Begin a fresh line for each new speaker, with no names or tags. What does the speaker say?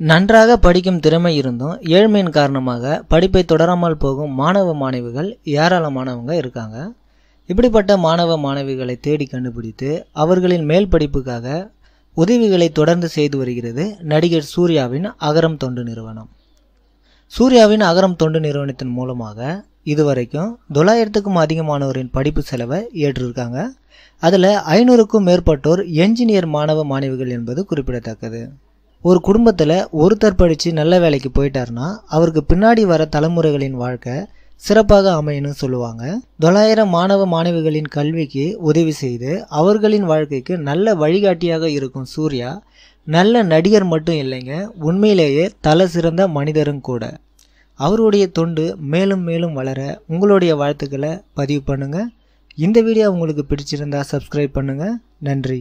நன்றாக படிக்கும் திறமை இருந்தும் ஏழ்மையின் காரணமாக படிப்பை தொடராமல் போகும் மாணவ மாணவிகள் ஏராளமானவங்க இருக்காங்க. இப்படிப்பட்ட மாணவ மாணவிகளை தேடி கண்டுபிடித்து அவர்களின் மேல் படிப்புக்காக உதவிகளை தொடர்ந்து செய்து வருகிறது நடிகர் சூர்யாவின் அகரம் தொண்டு நிறுவனம். சூர்யாவின் அகரம் தொண்டு நிறுவனத்தின் மூலமாக இதுவரைக்கும் தொள்ளாயிரத்துக்கும் அதிகமானோரின் படிப்பு செலவை ஏற்றிருக்காங்க. அதில் ஐநூறுக்கும் மேற்பட்டோர் என்ஜினியர் மாணவ மாணவிகள் என்பது குறிப்பிடத்தக்கது. ஒரு குடும்பத்தில் ஒருத்தர் படித்து நல்ல வேலைக்கு போயிட்டாருன்னா அவருக்கு பின்னாடி வர தலைமுறைகளின் வாழ்க்கை சிறப்பாக அமையணும்னு சொல்லுவாங்க. தொள்ளாயிரம் மாணவ மாணவிகளின் கல்விக்கு உதவி செய்து அவர்களின் வாழ்க்கைக்கு நல்ல வழிகாட்டியாக இருக்கும் சூர்யா நல்ல நடிகர் மட்டும் இல்லைங்க உண்மையிலேயே தலை சிறந்த மனிதரும் கூட. அவருடைய தொண்டு மேலும் மேலும் வளர உங்களுடைய வாழ்த்துக்களை பதிவு பண்ணுங்கள் இந்த வீடியோ உங்களுக்கு பிடிச்சிருந்தா சப்ஸ்கிரைப் பண்ணுங்கள் நன்றி.